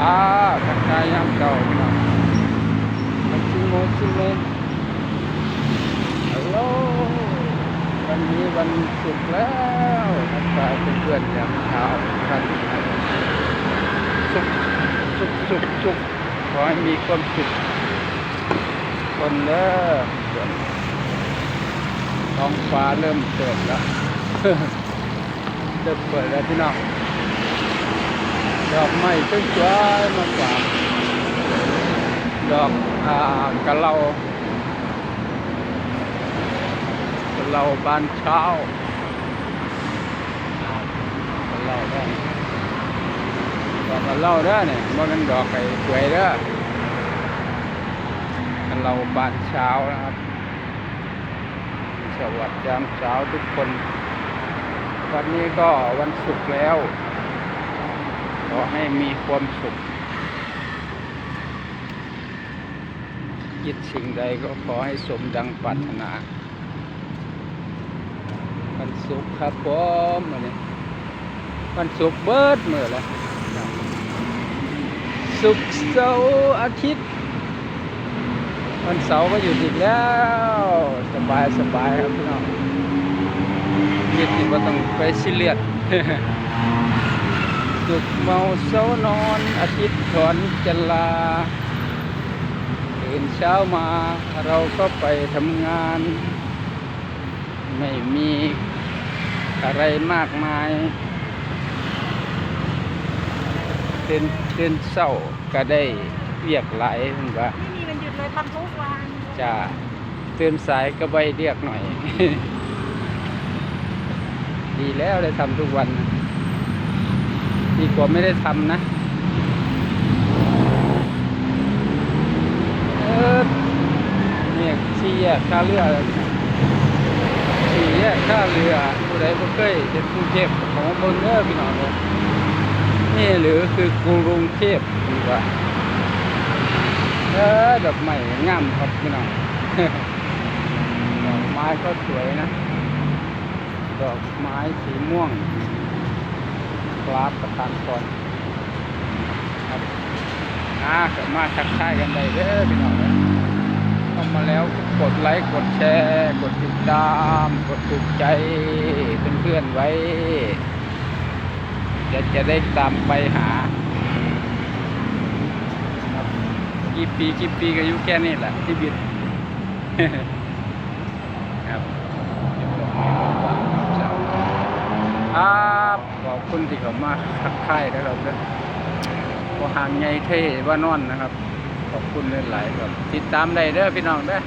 อาทักทายยามเก่าพี่น้องมันชิโมชิโมฮัลโหลวันนี้วันศุกร์แล้วทักทายเพื่อนๆยามเช้าท่านสุขสุขสุขสุขขอให้มีความสุขคนเด้อท้องฟ้าเริ่มเปิดแล้วเริ่มเปิดแล้วพี่น้อง อกไม้สวยๆมาฝากดอกอ่ากะเหลากะเหลาบานเช้ากะเหลาได้ดอกกะเหลาเด้เนี่ยมันเป็นดอกไก่สวยเด้อกะเหลาบานเช้านะครับ สวัสดียามเช้าทุกคน วันนี้ก็วันศุกร์แล้ว ให้มีความสุขคิดสิ่งใดก็ขอให้สมดังปรารถนาวันศุกครับผมวันนี้วันศุกเบิดเมือแล้วศุกเสาร์อาทิตย์ วันเสาร์ก็อยู่อีกแล้ว สบายสบายครับพี่น้องยิดที่ว่าต้องไปซิเลียด สุกร์เมาเสาร์นอนอาทิตย์ถอนจะลาตื่นเช้ามาเราก็ไปทำงาน ไม่มีอะไรมากมายตื่นตื่นเศร้าก็ได้เรียกหลายเพิ่นว่าไม่มีวันหยุดเลยทำทุกวันจะตื่นสายก็ไปเรียกหน่อย ดีแล้วได้ทำทุกวันนะ ดีกว่าไม่ได้ทำนะเออเนี่ยสี่แยกท่าเรือสี่แยกท่าเรือผู้ใดบ่เคยเห็นกรุงเทพของเมืองเด้อพี่น้องเลยนี่หรือคือกรุงเทพดีกว่าเออดอกไม้งามครับพี่น้องดอกไม้ก็สวยนะ ดอกไม้สีม่วง กราบประทานพรครับอ่าก็มาทักทายกันได้เด้อพี่น้องเด้อเข้ามาแล้วกดไลค์กดแชร์กดติดตาม กดถูกใจเพื่อนๆไว้จะจะได้ตามไปหากี่ปีกี่ปีก็อยู่แค่นี้แหละที่บิด ครับ ขอบคุณที่เขามาทักทายนะครับเด้อว่าหางไงเท่ว่านอนนะครับ ขอบคุณหลายๆครับ ติดตามได้เด้อพี่น้องเด้อ